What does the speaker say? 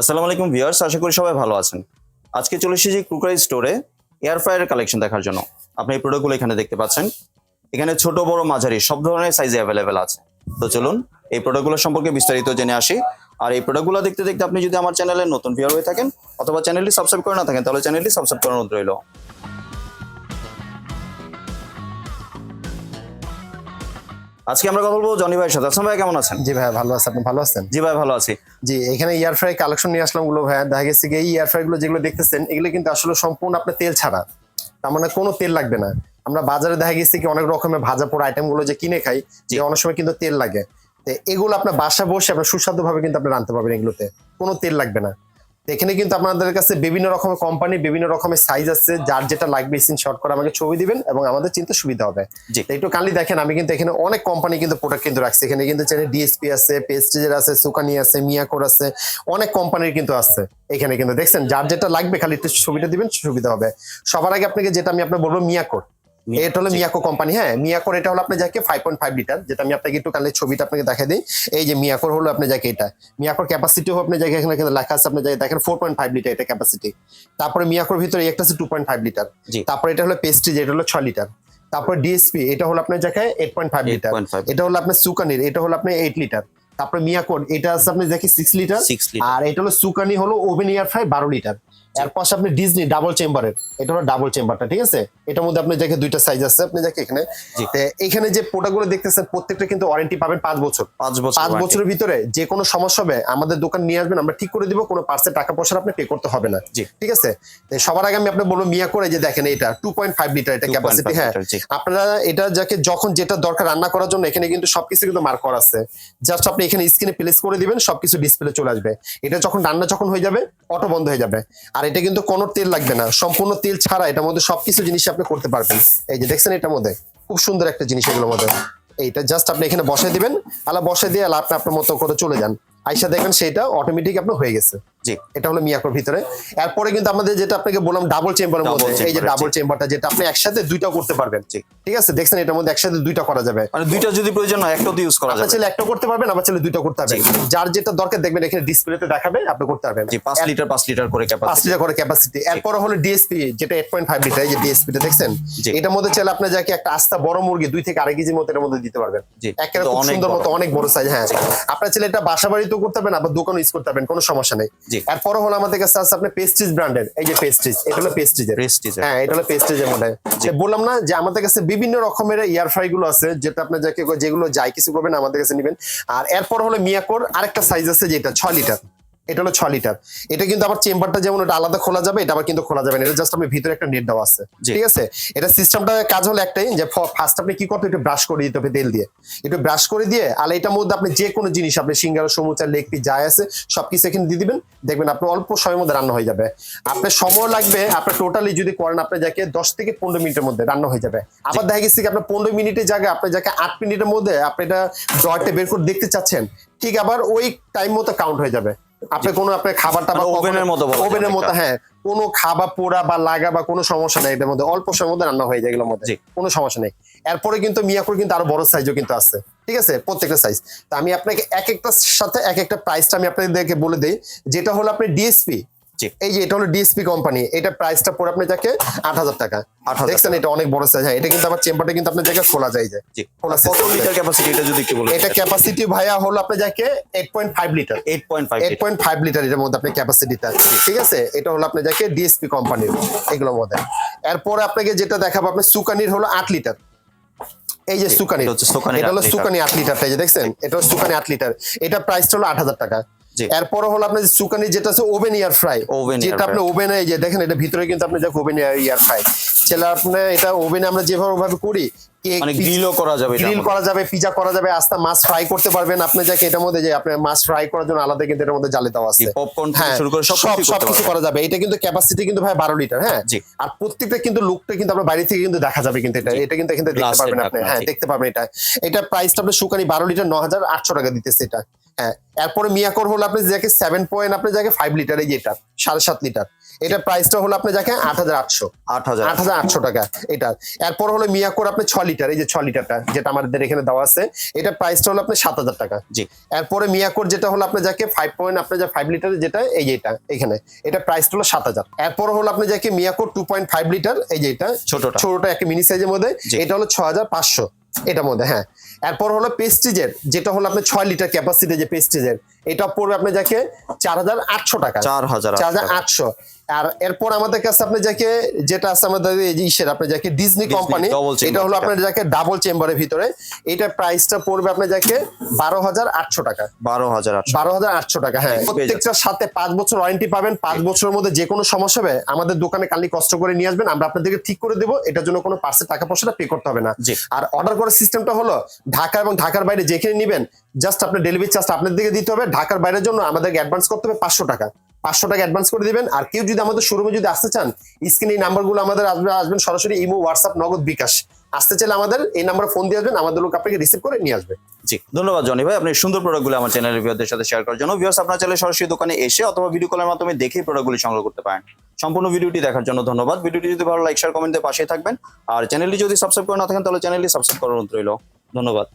আসসালামু আলাইকুম ভিউয়ার্স, আশা করি সবাই ভালো আছেন। আজকে চলে এসেছি ক্রুকারি স্টোরে এয়ার ফ্রায়ারের কালেকশন দেখার জন্য। আপনি এই প্রোডাক্টগুলো এখানে দেখতে পাচ্ছেন। এখানে ছোট, বড়, মাঝারি, সব ধরনের সাইজে অ্যাভেলেবেল আছে। তো চলুন, এই প্রোডাক্টগুলো সম্পর্কে বিস্তারিত জেনে আসি। আর এই প্রোডাক্টগুলো দেখতে দেখতে আপনি যদি আমার চ্যানেলে নতুন ভিউয়ার হয়ে থাকেন, অথবা চ্যানেলটি সাবস্ক্রাইব করে না থাকেন, তাহলে চ্যানেলটি সাবস্ক্রাইব করার অনুরোধ রইল। আজকে আমরা কথা বলব জনি ভাইয়ের সাথে। আসলাম ভাই কেমন আছেন? জি ভাই ভালো আছে। আপনি ভালো আছেন? জি ভাই ভালো আছি। জি এখানে এয়ার ফ্রাই কালেকশন নিয়ে আসলামগুলো ভাইয়া। দেখা গেছে এই এয়ার ফ্রাই গুলো যেগুলো দেখতেছেন এগুলো কিন্তু আসলে সম্পূর্ণ আপনার তেল ছাড়া। তার মানে কোনো তেল লাগবে না। আমরা বাজারে দেখা গেছে কি অনেক রকমের ভাজা পোড়া আইটেমগুলো যে কিনে খাই যে অনেক সময় কিন্তু তেল লাগে। তো এগুলো আপনার বাসা বসে আপনার সুস্বাদু ভাবে কিন্তু আপনি রাঁধতে পারবেন এগুলোতে। কোনো তেল লাগবে না। এখানে কিন্তু আপনাদের কাছে বিভিন্ন রকমের কোম্পানি বিভিন্ন রকমের সাইজ আছে যার যেটা লাগবে স্ক্রিনশট করে আমাকে ছবি দিবেন এবং আমাদের চিন্তা সুবিধা হবে। একটু কালি দেখেন আমি কিন্তু এখানে অনেক কোম্পানি কিন্তু প্রোডাক্ট কিন্তু রাখছি। এখানে কিন্তু ডিএসপি আছে পেস্টেজের আছে সুকানি আছে মিয়াকোর আছে অনেক কোম্পানির কিন্তু আছে এখানে কিন্তু। দেখছেন যার যেটা লাগবে খালি একটু ছবিটা দিবেন সুবিধা হবে। সবার আগে আপনাকে যেটা আমি আপনার বলব মিয়াকোর এটা হলো মিয়াকো কোম্পানি হ্যাঁ মিয়াকোর এটা হলো আপনার যাকে ফাইভ পয়েন্ট ফাইভ লিটার যেটা আমি আপনাকে একটু কালে ছবিটা আপনাকে দেখা দিই। এই যে মিয়াকোর হলো আপনার যাকে এটা মিয়াকোর ক্যাপাসিটি হলো আপনার জায়গায় এখানে লেখা আছে আপনার জায়গায় দেখেন ফোর পয়েন্ট ফাইভ লিটার এটা ক্যাপাসিটি তারপরে মিয়াকোর ভিতরে একটা আছে টু পয়েন্ট ফাইভ লিটার। তারপরে এটা হলো পেস্ট্রি যেটা হলো ছয় লিটার তারপর ডিএসপি এটা হলো আপনার জায়গায় এইট পয়েন্ট ফাইভ লিটার এটা হলো আপনার সুকানির এটা হলো আপনার এইট লিটার তারপরে মিয়াকোর এটা আছে আপনার দেখি সিক্স লিটার 6 লিটার আর এটা হলো সুকানি হলো ওভেন এয়ার ফ্রাই বারো লিটার এর পাশে আপনি ডিজনি ডাবল চেম্বারের এটা হলো ডাবল চেম্বারটা ঠিক আছে? এটার মধ্যে আপনি দেখে দুইটা সাইজ আছে আপনি দেখে এখানে। এখানে যে প্রোডাক্টগুলো দেখতেছেন প্রত্যেকটা কিন্তু ওয়ারেন্টি পাবেন পাঁচ বছর। 5 বছর পাঁচ বছরের ভিতরে যে কোনো সমস্যা হবে আমাদের দোকান নিয়ে আসবেন আমরা ঠিক করে দিব কোনো পার্সেল টাকা পয়সা আপনি পে করতে হবে না। ঠিক আছে? সবার আগে আমি আপনি বলব মিয়া করে যে দেখেন এটা টু পয়েন্ট ফাইভ লিটার এটা ক্যাপাসিটি হ্যাঁ। আপনারা এটা যাকে যখন যেটা দরকার রান্না করার জন্য এখানে কিন্তু সবকিছু কিন্তু মার্ক করা আছে। জাস্ট আপনি এখানে স্ক্রিনে প্লেস করে দিবেন সবকিছু ডিসপ্লে চলে আসবে। এটা যখন রান্না যখন হয়ে যাবে অটো বন্ধ হয়ে যাবে। আর এটা কিন্তু কোনো তেল লাগবে না। সম্পূর্ণ তেল ছাড়া এটার মধ্যে সবকিছু জিনিস আপনি করতে পারবেন। এই যে দেখছেন এটার মধ্যে, খুব সুন্দর একটা জিনিস এগুলোর মধ্যে। এইটা জাস্ট আপনি এখানে বসাই দিবেন, আলা বসাই দিয়ে আপনি আপনার মতো করে চলে যান। আইসা দেখেন সেটা অটোমেটিক আপনার হয়ে গেছে। জি। এটা হলো মিয়াকোর ভিতরে। এরপরে কিন্তু আমাদের যেটা আপনাকে বললাম ডাবল চেম্বারের মধ্যে। এই যে ডাবল চেম্বারটা যেটা আপনি একসাথে দুইটা করতে পারবেন। জি। ঠিক আছে? দেখছেন এটার মধ্যে একসাথে দুইটা করা যাবে। মানে দুইটা যদি প্রয়োজন হয় একটা ইউজ করা যাবে। ছেলে একটা করতে পারবেন আবার দুইটা করতে পারবেন। যার যেটা দরকার দেখবেন এখানে ডিসপ্লেতে দেখাবে আপনি করতে পারবেন। জি 5 লিটার 5 লিটার করে ক্যাপাসিটি লিটার করে ক্যাপাসিটি এরপরে হলো ডিএসপি যেটা এইট পয়েন্ট ফাইভ লিটার এই যে ডিএসপি টা দেখছেন। এটার মধ্যে চাইলে আপনার যাকে একটা আস্তা বড় মুরগি দুই থেকে আড়াই কেজির মতো এর মধ্যে দিতে পারবেন। একেবারে খুব সুন্দর মতো অনেক বড় সাইজ হ্যাঁ। আপনার ছেলে এটা বাসা বাড়িতেও করতে পারবেন আবার দোকানে ইউজ করতে পারবেন কোনো সমস্যা নেই। জি। এরপরে হলো আমাদের কাছে আছে আপনি পেস্টিজ ব্র্যান্ডের এই যে পেস্টিজ এটা হলো পেস্টিজের পেস্টিজ হ্যাঁ এটা হলো পেস্টিজের মডেল। বললাম না যে আমাদের কাছে বিভিন্ন রকমের ইয়ার ফ্রাই গুলো আছে যেটা আপনার যাকে যেগুলো যাই কিছু করবেন আমাদের কাছে নেবেন। আর এরপর হলো মিয়াকোর আরেকটা সাইজ আছে যেটা ছয় লিটার এটা হলো ছয় লিটার এটা কিন্তু আবার চেম্বারটা যেমন এটা আলাদা খোলা যাবে এটা আবার কিন্তু খোলা যাবে না। এটা জাস্ট আপনি ভিতরে একটা নেট দেওয়া আছে। ঠিক আছে? এটা সিস্টেমটা কাজ হলো একটাই যে ফার্স্ট আপনি কি করতে একটু ব্রাশ করে দিতে হবে তেল দিয়ে। একটু ব্রাশ করে দিয়ে আর এটার মধ্যে আপনি যে কোনো জিনিস আপনি সিঙ্গারা সমুচা লেগ পিস যাই আছে সবকিছু এখানে দিয়ে দিবেন। দেখবেন আপনি অল্প সময়ের মধ্যে রান্না হয়ে যাবে। আপনার সময় লাগবে আপনার টোটালি যদি করেন আপনি যাকে দশ থেকে পনেরো মিনিটের মধ্যে রান্না হয়ে যাবে। আবার দেখা গেছে কি আপনার পনেরো মিনিটের জায়গায় আপনি যাকে আট মিনিটের মধ্যে আপনি এটা ড্রয়ারটা বের করে দেখতে চাচ্ছেন ঠিক আবার ওই টাইম মতো কাউন্ট হয়ে যাবে। আপনি কোনো আপনার খাবারটা মানে ওভেনের মতো ওভেনের মতো হ্যাঁ কোনো খাবার পোড়া বা লাগা বা কোনো সমস্যা নেই এটার মধ্যে। অল্প সময়ের মধ্যে রান্না হয়ে যায় এগুলোর মধ্যে। কোনো সমস্যা নেই। এরপরে কিন্তু মিয়াকুর কিন্তু আরও বড় সাইজও কিন্তু আছে। ঠিক আছে? প্রত্যেকটা সাইজ তা আমি আপনাকে এক একটা সাথে এক একটা প্রাইসটা আমি আপনাদেরকে বলে দিই। যেটা হলো আপনি ডিএসপি। এই যে এটা হলো ডিএসপি কোম্পানি এটা প্রাইসটা পড়ে আপনি যাকে আট হাজার টাকা। 8,000 দেখছেন এটা অনেক বড় সাইজ হ্যাঁ এটা কিন্তু আমার চেম্বারটা কিন্তু আপনার জায়গায় খোলা যায় যে। জি। কত লিটার ক্যাপাসিটি এটা যদি একটু বলেন? এটা ক্যাপাসিটি ভাইয়া হলো আপনার যাকে eight point five litre 8.5 eight litre point five litre এর মধ্যে আপনি ক্যাপাসিটিটা ঠিক আছে? এটা হলো আপনি যাকে ডিএসপি কোম্পানির এগুলোর মধ্যে। এরপরে আপনাকে যেটা দেখাবো আপনার সুকানির হলো আট লিটার এই যে সুকানি এটা হলো সুকানি আট লিটারটা যে দেখছেন? এটা হলো সুকানি আট লিটার এটা প্রাইসটা হলো আট হাজার টাকা। এরপরে হলো আপনার সুকানি যেটা আছে ওভেন ইয়ার ফ্রাই যেটা আপনি। ওভেনে যে দেখেন এটা ভিতরে কিন্তু আপনি দেখো ওভেন ইয়ার ফ্রাই। ছেলে আপনি এটা ওভেনে আমরা যেভাবে ওভাবে করি মানে গ্রিলও করা যাবে এটার গ্রিল মধ্যে। করা যাবে পিজা করা যাবে আস্তা মাছ ফ্রাই করতে পারবেন। আপনি যাকে এটার মধ্যে যে আপনি মাছ ফ্রাই করার জন্য আলাদা কিন্তু এটার মধ্যে জালে দেওয়া জি আছে পপকর্ন হ্যাঁ শুরু করে সব সব কিছু। করা যাবে। এটা কিন্তু ক্যাপাসিটি কিন্তু ভাই বারো লিটার হ্যাঁ? আর প্রত্যেকটা কিন্তু লুকটা কিন্তু আপনার বাইরে থেকে কিন্তু দেখা যাবে কিন্তু এটা। এটা কিন্তু এখানে দেখতে পারবেন আপনি। হ্যাঁ দেখতে পারবেন এটা। এটা প্রাইসটা আপনার সুকানি বারো লিটার ন হাজার আটশো টাকা দিতেছে এটা। হ্যাঁ এরপরে মিয়াকোর হলো আপনি যাকে সেভেন পয়েন্ট আপনি যাকে ফাইভ লিটার এই যেটা সাড়ে সাত লিটার এটা প্রাইসটা হলো আপনি যাকে আট হাজার আটশো। আট হাজার। আট হাজার আটশো টাকা এটা। এরপর হলো মিয়াকোর আপনি ছ লিটার এই যে ছ লিটারটা যেটা আমাদের এখানে দেওয়া আছে এটা প্রাইসটা হলো আপনি সাত হাজার টাকা। জি। এরপরে মিয়াকোর যেটা হলো আপনার যাকে ফাইভ পয়েন্ট আপনার যা ফাইভ লিটার যেটা এই যে এটা এখানে এটা প্রাইসটা হলো সাত হাজার। এরপর হলো আপনি যাকে Miyako two point five litre এই যে এটা ছোটটা। ছোটটা একটা মিনি সাইজের মধ্যে এটা হলো ছ হাজার পাঁচশো এটার মধ্যে হ্যাঁ। এরপর হলো পেস্টিজের যেটা হলো আপনার ছয় লিটার ক্যাপাসিটি যে পেস্টিজের এটা পড়বে আপনি যাকে চার হাজার আটশো টাকা। চার হাজার চার হাজার আটশো। আর এরপর আমাদের কাছে আপনি যাকে যেটা আছে আমাদের ইসের আপনি যাকে ডিজনি কোম্পানি এটা হলো। আপনার যাকে ডাবল চেম্বারের ভিতরে এটা প্রাইসটা পড়বে আপনার যাকে বারো হাজার আটশো টাকা। বারো হাজার বারো হাজার আটশো টাকা হ্যাঁ। প্রত্যেকটার সাথে পাঁচ বছর ওয়ারেন্টি পাবেন পাঁচ বছরের মধ্যে যে কোনো সমস্যা হবে আমাদের দোকানে কালি কষ্ট করে নিয়ে আসবেন আমরা আপনাদেরকে ঠিক করে দেবো এটার জন্য কোনো পার্সের টাকা পয়সাটা পে করতে হবে না। আর অর্ডার করার সিস্টেমটা হলো ঢাকা এবং ঢাকার বাইরে যেখানে নেবেন জাস্ট আপনার ডেলিভারি চার্জ আপনার দিকে দিতে হবে ঢাকার বাইরের জন্য আমাদেরকে অ্যাডভান্স করতে হবে পাঁচশো টাকা। পাঁচশো টাকা অ্যাডভান্স করে দিবেন। আর কেউ যদি আমাদের শোরুমে যদি আসতে চান স্ক্রিনে এই নাম্বারগুলো আমাদের আসবে, আসবেন সরাসরি ইমো, হোয়াটসঅ্যাপ, নগদ বিকাশ। আসতে চাইলে আমাদের এই নাম্বারে ফোন দিয়ে আসবেন, আমাদের লোক আপনাকে রিসিভ করে নিয়ে আসবে। জি, ধন্যবাদ জনি ভাই। আপনি সুন্দর প্রোডাক্টগুলো আমার চ্যানেলের ভিউয়ারদের সাথে শেয়ার করার জন্য। ভিউয়ার্স আপনার চাইলে সরাসরি দোকানে এসে অথবা ভিডিও কলের মাধ্যমে দেখেই প্রোডাক্টগুলি সংগ্রহ করতে পারেন। সম্পূর্ণ ভিডিওটি দেখার জন্য ধন্যবাদ। ভিডিওটি যদি ভালো লাইক শেয়ার কমেন্টের পাশেই থাকবেন। আর চ্যানেলটি যদি সাবস্ক্রাইব করে না থাকেন, তাহলে চ্যানেলটি সাবস্ক্রাইব করার অনুরোধ রইল। ধন্যবাদ।